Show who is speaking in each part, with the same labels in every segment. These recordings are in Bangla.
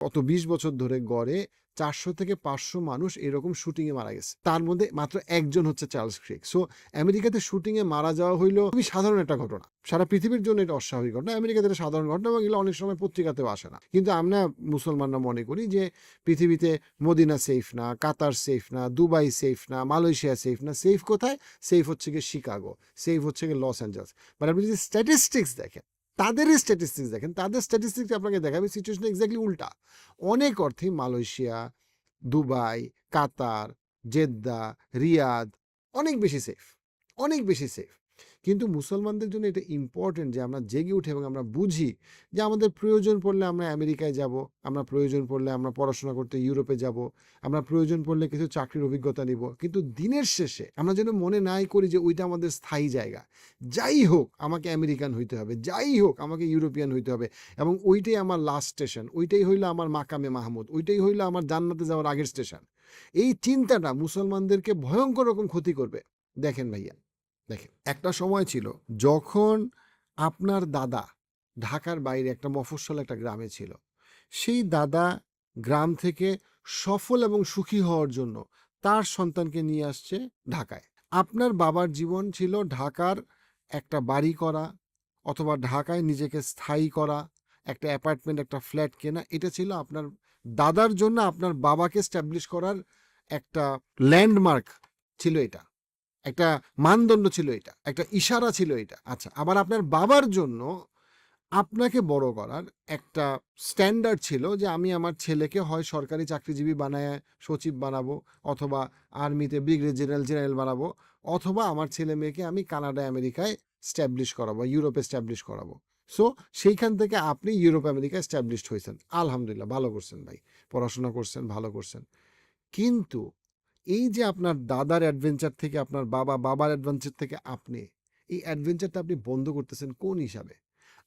Speaker 1: গত বিশ বছর ধরে গড়ে চারশো থেকে পাঁচশো মানুষ এরকম শুটিংয়ে মারা গেছে। তার মধ্যে মাত্র একজন হচ্ছে চার্লস ক্রিক সো আমেরিকাতে শুটিংয়ে মারা যাওয়া হইল খুবই সাধারণ একটা ঘটনা। সারা পৃথিবীর জন্য এটা অস্বাভাবিক ঘটনা। আমেরিকাতে এটা সাধারণ ঘটনা এবং এগুলো অনেক সময় পত্রিকাতেও আসে না। কিন্তু আমরা মুসলমানরা মনে করি যে পৃথিবীতে মদিনা সেফ না, কাতার সেফ না, দুবাই সেফ না, মালয়েশিয়া সেফ না, সেফ কোথায়? সেফ হচ্ছে গিয়ে শিকাগো, সেফ হচ্ছে গিয়ে লস অ্যাঞ্জেলস। বাট আপনি যদি স্ট্যাটিস্টিক্স দেখেন তাদের স্ট্যাটিস্টিক্স দেখেন, তাদের স্ট্যাটিস্টিক্স আপনাকে দেখাবে সিচুয়েশন এক্স্যাক্টলি উল্টা। অনেক অর্থে Malaysia, Dubai, Qatar, Jeddah, Riyadh, অনেক বেশি সেফ অনেক বেশি সেফ কিন্তু মুসলমানদের জন্য এটা ইম্পর্টেন্ট যে আমরা জেগে উঠে এবং আমরা বুঝি যে আমাদের প্রয়োজন পড়লে আমরা আমেরিকায় যাব, আমরা প্রয়োজন পড়লে আমরা পড়াশোনা করতে ইউরোপে যাব, আমরা প্রয়োজন পড়লে কিছু চাকরির অভিজ্ঞতা নিব। কিন্তু দিনের শেষে আমরা যেন মনে নাই করি যে ওইটা আমাদের স্থায়ী জায়গা। যাই হোক, আমাকে আমেরিকান হইতে হবে, যাই হোক, আমাকে ইউরোপিয়ান হইতে হবে এবং ওইটাই আমার লাস্ট স্টেশন ওইটাই হইল আমার মাকামে মাহমুদ, ওইটাই হইল আমার জান্নাতে যাওয়ার আগের স্টেশন এই চিন্তাটা মুসলমানদেরকে ভয়ঙ্কর রকম ক্ষতি করবে। দেখেন ভাইয়া। দেখেন, একটা সময় ছিল যখন আপনার দাদা ঢাকার বাইরে একটা মফস্বল একটা গ্রামে ছিল। সেই দাদা গ্রাম থেকে সফল এবং সুখী হওয়ার জন্য তার সন্তানকে নিয়ে আসছে ঢাকায়। আপনার বাবার জীবন ছিল ঢাকার একটা বাড়ি করা অথবা ঢাকায় নিজেকে স্থায়ী করা, একটা অ্যাপার্টমেন্ট, একটা ফ্ল্যাট কেনা, এটা ছিল আপনার দাদার জন্য আপনার বাবাকে স্ট্যাবলিশ করার একটা ল্যান্ডমার্ক ছিল এটা। একটা মানদণ্ড ছিল এটা, একটা ইশারা ছিল এটা। আচ্ছা আবার আপনার বাবার জন্য আপনাকে বড় করার একটা স্ট্যান্ডার্ড ছিল যে আমি আমার ছেলেকে হয় সরকারি চাকরিজীবী বানায়, সচিব বানাবো অথবা আর্মিতে ব্রিগেডিয়ার জেনারেল জেনারেল বানাবো অথবা আমার ছেলে মেয়েকে আমি কানাডা, আমেরিকায় স্ট্যাবলিশ করাবো, ইউরোপে স্ট্যাবলিশ করাবো। সো সেইখান থেকে আপনি ইউরোপ আমেরিকায় স্ট্যাবলিশড হয়েছেন। আলহামদুলিল্লাহ, ভালো করছেন ভাই। পড়াশোনা করছেন, ভালো করছেন। কিন্তু এই যে আপনার দাদার অ্যাডভেঞ্চার থেকে আপনার বাবা, বাবার অ্যাডভেঞ্চার থেকে আপনি, এই অ্যাডভেঞ্চারটা আপনি বন্ধ করতেছেন কোন হিসাবে?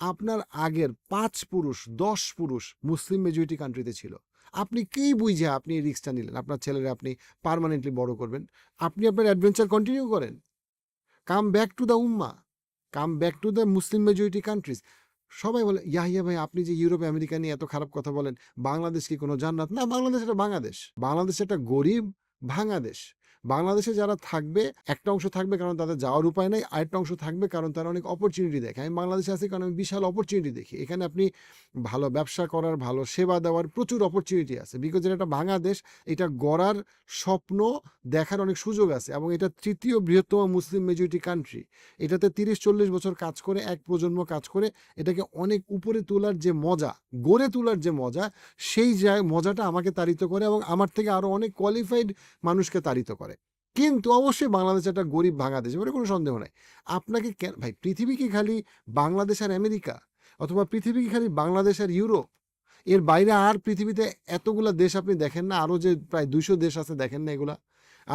Speaker 1: আপনার আগের পাঁচ পুরুষ, দশ পুরুষ মুসলিম মেজরিটি কান্ট্রিতে ছিল। আপনি কেই বুঝে আপনি এই রিক্সটা নিলেন? আপনার ছেলেরা আপনি পার্মানেন্টলি বড় করবেন। আপনি আপনার অ্যাডভেঞ্চার কন্টিনিউ করেন। কাম back to the Umma come back to the Muslim majority countries সবাই বলে, ইয়াহিয়া ভাই, আপনি যে ইউরোপ আমেরিকা নিয়ে এত খারাপ কথা বলেন, বাংলাদেশ কি কোনো জান্নাত? না, বাংলাদেশ একটা বাংলাদেশ। বাংলাদেশ একটা গরিব ভাঙা দেশ। বাংলাদেশে যারা থাকবে, একটা অংশ থাকবে কারণ তাদের যাওয়ার উপায় নাই, আরেকটা অংশ থাকবে কারণ তারা অনেক অপরচুনিটি দেখে। আমি বাংলাদেশে আছি কারণ আমি বিশাল অপরচুনিটি দেখি। এখানে আপনি ভালো ব্যবসা করার, ভালো সেবা দেওয়ার প্রচুর অপরচুনিটি আছে বিকজ এটা একটা ভাঙা দেশ, এটা গড়ার স্বপ্ন দেখার অনেক সুযোগ আছে এবং এটা তৃতীয় বৃহত্তম মুসলিম মেজরিটি কান্ট্রি এটাতে তিরিশ, চল্লিশ বছর কাজ করে, এক প্রজন্ম কাজ করে, এটাকে অনেক উপরে তোলার যে মজা, গড়ে তোলার যে মজা, সেই মজাটা আমাকে তাড়িত করে এবং আমার থেকে আরও অনেক কোয়ালিফাইড মানুষকে তাড়িত করে। কিন্তু অবশ্যই বাংলাদেশ একটা গরিব ভাঙা দেশ এবারে কোনো সন্দেহ নাই। আপনাকে কেন, ভাই, পৃথিবী কি খালি বাংলাদেশ আর আমেরিকা? অথবা পৃথিবী কি খালি বাংলাদেশ আর ইউরোপ? এর বাইরে আর পৃথিবীতে এতগুলা দেশ আপনি দেখেন না, আরও যে প্রায় দুইশো দেশ আছে দেখেন না এগুলা?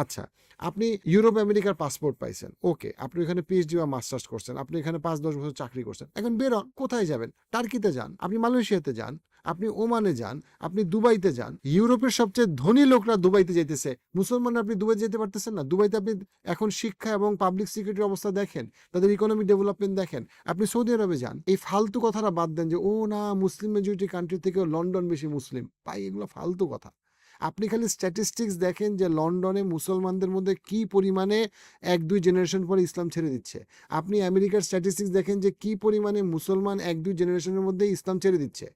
Speaker 1: আচ্ছা আপনি ইউরোপ, আমেরিকার পাসপোর্ট পাইছেন, ওকে, আপনি এখানে পিএইচডি বা মাস্টার্স করছেন, আপনি এখানে পাঁচ দশ বছর চাকরি করছেন, এখন বেরোন, কোথায় যাবেন? টার্কিতে যান, আপনি মালয়েশিয়াতে যান আপনি ওমানে যান, আপনি দুবাইতে যান, ইউরোপের সবচেয়ে ধনী লোকরা দুবাইতে যাইতেছে। মুসলমানরা আপনি দুবাই যেতে পারতেছেন না। দুবাইতে আপনি এখন শিক্ষা এবং পাবলিক সিকিউরিটির অবস্থা দেখেন, তাদের ইকোনমিক ডেভেলপমেন্ট দেখেন। আপনি সৌদি আরবে যান, এই ফালতু কথাটা বাদ দেন যে, ও না, মুসলিম মেজরিটি কান্ট্রি থেকেও লন্ডন বেশি মুসলিম। ভাই, এগুলো ফালতু কথা। আপনি খালি স্ট্যাটিস্টিক্স দেখেন যে, লন্ডনে মুসলমানদের মধ্যে কি পরিমাণে এক দুই জেনারেশন পরে ইসলাম ছেড়ে দিচ্ছে। আপনি আমেরিকার স্ট্যাটিস্টিক্স দেখেন যে, কি পরিমাণে মুসলমান এক দুই জেনারেশনের মধ্যে ইসলাম ছেড়ে দিচ্ছে।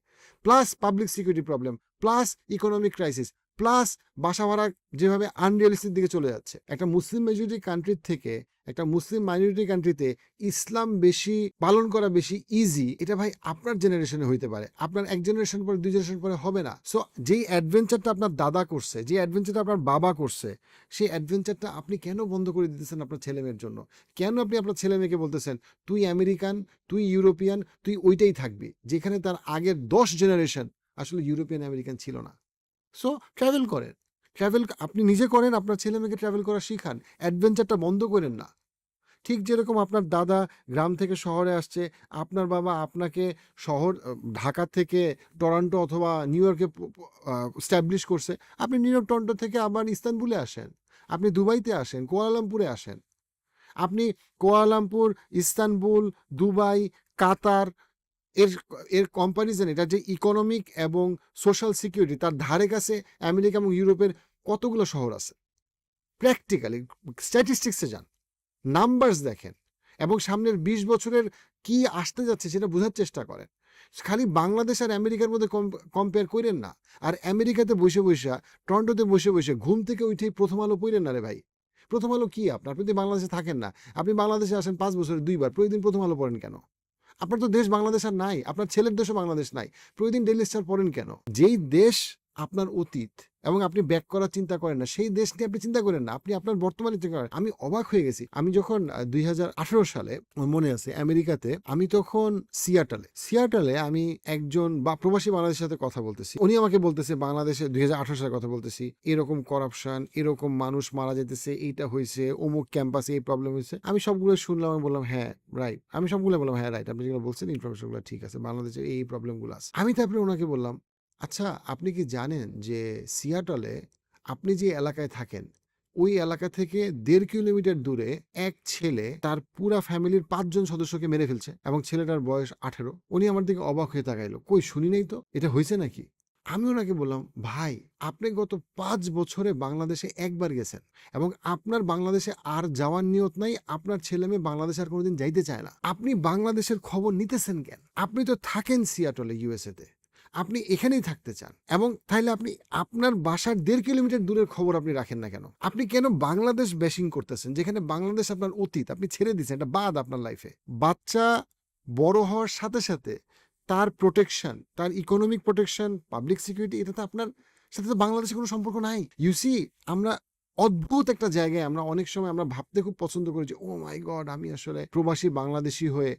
Speaker 1: Plus public security problem plus economic crisis plus বাসা ভাড়া যেভাবে আনরিয়ালিস্টিক দিকে চলে যাচ্ছে, একটা মুসলিম মেজরিটি কান্ট্রির থেকে একটা মুসলিম মাইনরিটি কান্ট্রিতে ইসলাম বেশি, পালন করা বেশি ইজি এটা ভাই আপনার জেনারেশনে হইতে পারে। আপনার এক জেনারেশন পরে, দুই জেনারেশন পরে হবে না। সো যেই অ্যাডভেঞ্চারটা আপনার দাদা করছে যে অ্যাডভেঞ্চারটা আপনার বাবা করছে, সেই অ্যাডভেঞ্চারটা আপনি কেন বন্ধ করে দিতেছেন আপনার ছেলে মেয়ের জন্য? কেন আপনি আপনার ছেলে মেয়েকে বলতেছেন, তুই আমেরিকান তুই ইউরোপিয়ান তুই ওইটাই থাকবি। যেখানে তার আগের দশ জেনারেশন আসলে ইউরোপিয়ান আমেরিকান ছিল না। সো ট্রাভেল করেন। ট্রাভেল আপনি নিজে করেন, আপনার ছেলে মেয়েকে ট্রাভেল করা শিখান। অ্যাডভেঞ্চারটা বন্ধ করেন না। ঠিক যেরকম আপনার দাদা গ্রাম থেকে শহরে আসছে, আপনার বাবা আপনাকে শহর ঢাকা থেকে টরন্টো অথবা নিউ ইয়র্কে স্ট্যাবলিশ করছে। আপনি নিউ ইয়র্ক, টরন্টো থেকে আবার ইস্তানবুলে আসেন। আপনি দুবাইতে আসেন, কুয়ালালামপুরে আসেন। আপনি কুয়ালালামপুর, ইস্তানবুল, দুবাই, কাতার এর এর কম্পারিজন এটা যে ইকোনমিক এবং সোশ্যাল সিকিউরিটি তার ধারে কাছে আমেরিকা এবং ইউরোপের কতগুলো শহর আছে? প্র্যাকটিক্যালি স্ট্যাটিস্টিক্সে যান নাম্বারস দেখেন এবং সামনের বিশ বছরের কি আসতে যাচ্ছে সেটা বোঝার চেষ্টা করেন। খালি বাংলাদেশ আর আমেরিকার মধ্যে কম্পেয়ার করেন না। আর আমেরিকাতে বসে বসে, টরন্টোতে বসে বসে, ঘুম থেকে উঠেই প্রথম আলো পড়েন না রে ভাই। প্রথম আলো কি আপনার আপনি বাংলাদেশে থাকেন না। আপনি বাংলাদেশে আসেন পাঁচ বছরে দুইবার, প্রতিদিন প্রথম আলো পড়েন কেন? আপনার তো দেশ বাংলাদেশ আর নাই, আপনার ছেলের দেশও বাংলাদেশ নাই, প্রতিদিন ডেলি স্টার পড়েন কেন? যেই দেশ আপনার অতীত এবং আপনি ব্যাক করার চিন্তা করেন না। সেই দেশ নিয়ে আপনি চিন্তা করেন না। আপনি আপনার বর্তমানে চিন্তা করেন। আমি অবাক হয়ে গেছি। আমি যখন দুই হাজার আঠারো সালে মনে আছে আমেরিকাতে, আমি তখন সিয়াটালে সিয়াটালে আমি একজন বা প্রবাসী বাংলাদেশের সাথে কথা বলতেছি। উনি আমাকে বলতেছে, বাংলাদেশে দুই সালে কথা বলতেছি। এরকম করাপশন এরকম মানুষ মারা যেতেছে, এইটা হয়েছে অমুক ক্যাম্পাসে এই প্রবলেম হয়েছে আমি সবগুলো শুনলাম, আমি বললাম হ্যাঁ রাইট আমি সবগুলো বললাম হ্যাঁ রাইট আপনি যেগুলো বলছেন ইনফরমেশনগুলো ঠিক আছে, বাংলাদেশে এই প্রবলেমগুলো আছে। আমি তারপরে ওনাকে বললাম আচ্ছা আপনি কি জানেন যে সিয়াটলে আপনি যে এলাকায় থাকেন, ওই এলাকা থেকে দেড় কিলোমিটার দূরে এক ছেলে তার পুরা ফ্যামিলির পাঁচজন সদস্যকে মেরে ফেলছে এবং ছেলেটার বয়স আঠেরো। উনি আমার দিকে অবাক হয়ে তাকাইলো। কই, শুনি নাই তো? এটা হয়েছে নাকি? আমি ওনাকে বললাম, ভাই, আপনি গত পাঁচ বছরে বাংলাদেশে একবার গেছেন এবং আপনার বাংলাদেশে আর যাওয়ার নিয়ত নাই, আপনার ছেলে মেয়ে বাংলাদেশে আর কোনোদিন যাইতে চায় না। আপনি বাংলাদেশের খবর নিতেছেন কেন? আপনি তো থাকেন সিয়াটলে ইউএসএতে আপনি এখানেই থাকতে চান এবং তাইলে আপনি আপনার বাসার দেড় কিলোমিটার দূরের খবর আপনি রাখেন না কেন? আপনি কেন বাংলাদেশ ব্যাশিং করতেছেন? যেখানে বাংলাদেশ আপনার অতীত, আপনি ছেড়ে দিচ্ছেন এটা বাদ আপনার লাইফে বাচ্চা বড় হওয়ার সাথে সাথে তার প্রোটেকশন তার ইকোনমিক প্রোটেকশন পাবলিক সিকিউরিটি এটা তো আপনার সাথে তো বাংলাদেশের কোনো সম্পর্ক নাই। ইউসি আমরা অদ্ভুত একটা জায়গায় আমরা অনেক সময় আমরা ভাবতে খুব পছন্দ করি যে ও মাই গড আমি আসলে প্রবাসী বাংলাদেশি হয়ে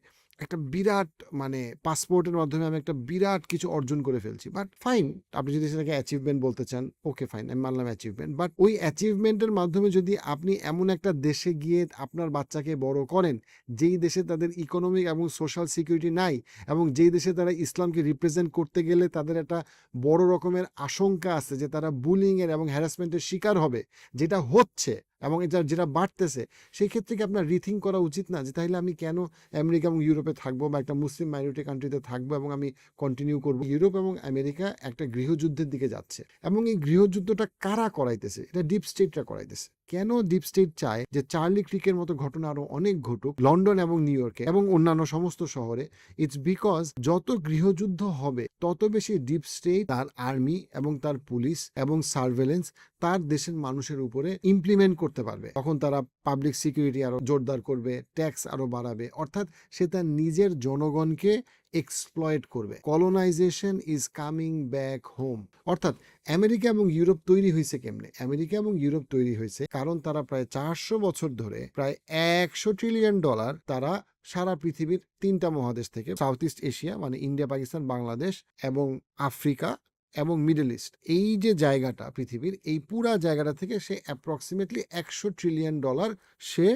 Speaker 1: একটা বিরাট মানে পাসপোর্টের মাধ্যমে আমি একটা বিরাট কিছু অর্জন করে ফেলছি। বাট ফাইন আপনি যদি সেটাকে অ্যাচিভমেন্ট বলতে চান ওকে ফাইন আমি মানলাম অ্যাচিভমেন্ট বাট ওই অ্যাচিভমেন্টের মাধ্যমে যদি আপনি এমন একটা দেশে গিয়ে আপনার বাচ্চাকে বড় করেন, যেই দেশে তাদের ইকোনমিক এবং সোশ্যাল সিকিউরিটি নাই এবং যেই দেশে তারা ইসলামকে রিপ্রেজেন্ট করতে গেলে তাদের একটা বড় রকমের আশঙ্কা আছে যে তারা বুলিংয়ের এবং হ্যারাসমেন্টের শিকার হবে, যেটা হচ্ছে এবং এটা যেটা বাড়তেছে, সেই ক্ষেত্রে কি আপনার রিথিং করা উচিত না? যে তাহলে আমি কেন আমেরিকা এবং ইউরোপে থাকব বা একটা মুসলিম মাইনরিটি কান্ট্রিতে থাকব এবং আমি কন্টিনিউ করব। ইউরোপ এবং আমেরিকা একটা গৃহযুদ্ধের দিকে যাচ্ছে। এবং এই গৃহযুদ্ধটা কারা করাইতেছে? এটা ডিপ স্টেটরা করাইতেছে। কেন ডিপ স্টেট চায় যে চার্লি ক্রিকের মতো ঘটনা আরও অনেক ঘটুক লন্ডন এবং নিউ ইয়র্কে এবং অন্যান্য সমস্ত শহরে? ইটস বিকজ যত গৃহযুদ্ধ হবে, তত বেশি ডিপ স্টেট তার আর্মি এবং তার পুলিশ এবং সার্ভেলেন্স তার দেশের মানুষের উপরে ইমপ্লিমেন্ট করতে পারবে। তখন তারা পাবলিক সিকিউরিটি আরও জোরদার করবে ট্যাক্স আরও বাড়াবে। অর্থাৎ সে তার নিজের জনগণকে এক্সপ্লয়েট করবে। Colonization is coming back home অর্থাৎ, আমেরিকা এবং ইউরোপ তৈরি হয়েছে কেমনে? আমেরিকা এবং ইউরোপ তৈরি হয়েছে কারণ তারা প্রায় চারশো বছর ধরে প্রায় একশো ট্রিলিয়ন ডলার তারা সারা পৃথিবীর তিনটা মহাদেশ থেকে সাউথ ইস্ট এশিয়া মানে ইন্ডিয়া পাকিস্তান বাংলাদেশ এবং আফ্রিকা এবং মিডল ইস্ট এই যে জায়গাটা পৃথিবীর, এই পুরা জায়গাটা থেকে সে অ্যাপ্রক্সিমেটলি একশো ট্রিলিয়ন ডলার সে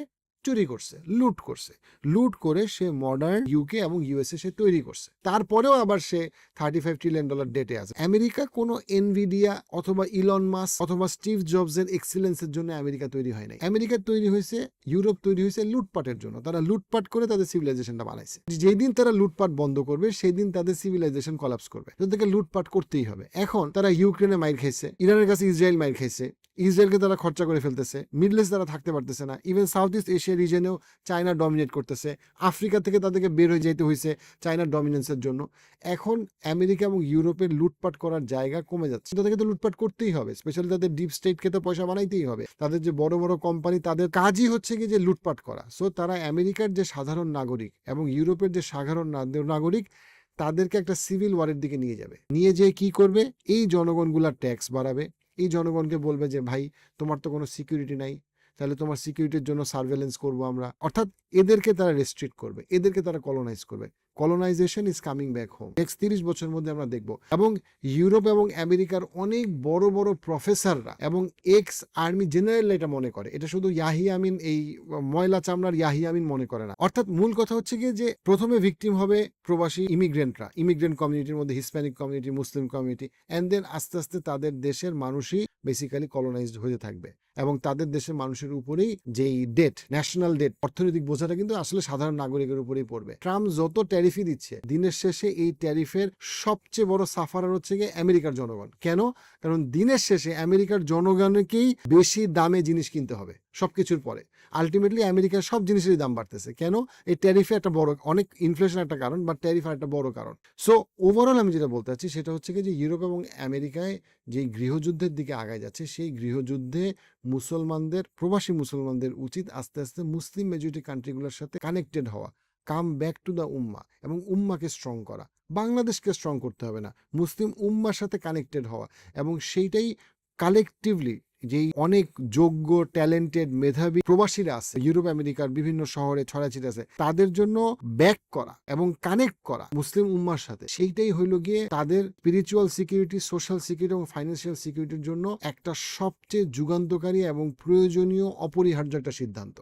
Speaker 1: চুরি করছে, লুট করছে। লুট করে সে মডার্ন ইউকে এবং ইউএসএ সে তৈরি করছে। তারপরেও আবার সে থার্টি ফাইভ ট্রিলিয়ন ডলার ডেটে আছে। আমেরিকা কোনো এনভিডিয়া অথবা ইলন মাস অথবা স্টিভ জবস এর এক্সিলেন্সের জন্য আমেরিকা তৈরি হয় নাই। আমেরিকা তৈরি হয়েছে, ইউরোপ তৈরি হয়েছে লুটপাটের জন্য। তারা লুটপাট করে তাদের সিভিলাইজেশনটা বানাইছে। যেদিন তারা লুটপাট বন্ধ করবে সেই দিন তাদের সিভিলাইজেশন কলাপস করবে। তাদেরকে লুটপাট করতেই হবে। এখন তারা ইউক্রেনে মাইর খাইছে, ইরানের কাছে ইসরায়েল মাইর খাইছে। ইসরায়েলকে তারা খরচা করে ফেলতেছে। মিডল ইস্ট তারা থাকতে পারতেছে না। ইভেন সাউথ ইস্ট এশিয়া রিজনেও চায়না ডমিনেট করতেছে। আফ্রিকা থেকে তাদেরকে বের হয়ে যেতে হয়েছে চায়নার ডমিনেন্সের জন্য। এখন আমেরিকা এবং ইউরোপের লুটপাট করার জায়গা কমে যাচ্ছে। তাদেরকে তো লুটপাট করতেই হবে। স্পেশালি তাদের ডিপ স্টেটকে তো পয়সা বানাইতেই হবে। তাদের যে বড় বড় কোম্পানি তাদের কাজই হচ্ছে কি যে লুটপাট করা। সো তারা আমেরিকার যে সাধারণ নাগরিক এবং ইউরোপের যে সাধারণ নাগরিক, তাদেরকে একটা সিভিল ওয়ারের দিকে নিয়ে যাবে। নিয়ে যেয়ে কি করবে? এই জনগণগুলার ট্যাক্স বাড়াবে। এই জনগণকে বলবে যে, ভাই, তোমার তো কোনো সিকিউরিটি নাই। তাহলে তোমার সিকিউরিটির জন্য সার্ভেলেন্স করব আমরা। অর্থাৎ এদেরকে তারা রেস্ট্রিক্ট করবে, এদেরকে তারা কলোনাইজ করবে। Colonization is coming back home next তিরিশ বছরের মধ্যে আমরা দেখব। এবং ইউরোপ এবং আমেরিকার অনেক বড় বড় প্রফেসররা এবং এক্স আর্মি জেনারেল এটা মনে করে। এটা শুধু ইয়াহি আমিন, এই ময়লা চামড়ার ইয়াহি আমিন মনে করে না। অর্থাৎ মূল কথা হচ্ছে গিয়ে যে প্রথমে ভিকটিম হবে প্রবাসী ইমিগ্রেন্টরা ইমিগ্রেন্ট কমিউনিটির মধ্যে Hispanic community Muslim community and then আস্তে আস্তে তাদের দেশের মানুষই বেসিক্যালি কলোনাইজড হয়ে থাকবে। এবং তাদের দেশের মানুষের উপরেই যেই ডেট ন্যাশনাল ডেট অর্থনৈতিক বোঝাটা কিন্তু আসলে সাধারণ নাগরিকের উপরেই পড়বে। ট্রাম্প যত ট্যারিফই দিচ্ছে, দিনের শেষে এই ট্যারিফের সবচেয়ে বড় সাফারার হচ্ছে গিয়ে আমেরিকার জনগণ। কেন? কারণ দিনের শেষে আমেরিকার জনগণকেই বেশি দামে জিনিস কিনতে হবে, সবকিছুর পরে। আলটিমেটলি আমেরিকার সব জিনিসেরই দাম বাড়তেছে। কেন? এই ট্যারিফে একটা বড়, অনেক ইনফ্লেশন একটা কারণ বা ট্যারিফ একটা বড় কারণ। সো ওভারঅল আমি যেটা বলতে চাচ্ছি সেটা হচ্ছে কি যে ইউরোপ এবং আমেরিকায় যে গৃহযুদ্ধের দিকে আগায় যাচ্ছে, সেই গৃহযুদ্ধে মুসলমানদের, প্রবাসী মুসলমানদের উচিত আস্তে আস্তে মুসলিম মেজরিটি কান্ট্রিগুলোর সাথে কানেক্টেড হওয়া কাম ব্যাক টু দ্য উম্মা এবং উম্মাকে স্ট্রং করা। বাংলাদেশকে স্ট্রং করতে হবে না, মুসলিম উম্মার সাথে কানেক্টেড হওয়া এবং সেইটাই কালেকটিভলি যেই অনেক যোগ্য ট্যালেন্টেড মেধাবী প্রবাসীরা আছে, ইউরোপ, আমেরিকার বিভিন্ন শহরে ছড়াছিট আছে, তাদের জন্য ব্যাক করা এবং কানেক্ট করা মুসলিম উম্মার সাথে, সেইটাই হইল গিয়ে তাদের স্পিরিচুয়াল সিকিউরিটি সোশ্যাল সিকিউরিটি এবং ফাইন্যান্সিয়াল সিকিউরিটির জন্য একটা সবচেয়ে যুগান্তকারী এবং প্রয়োজনীয় অপরিহার্য একটা সিদ্ধান্ত।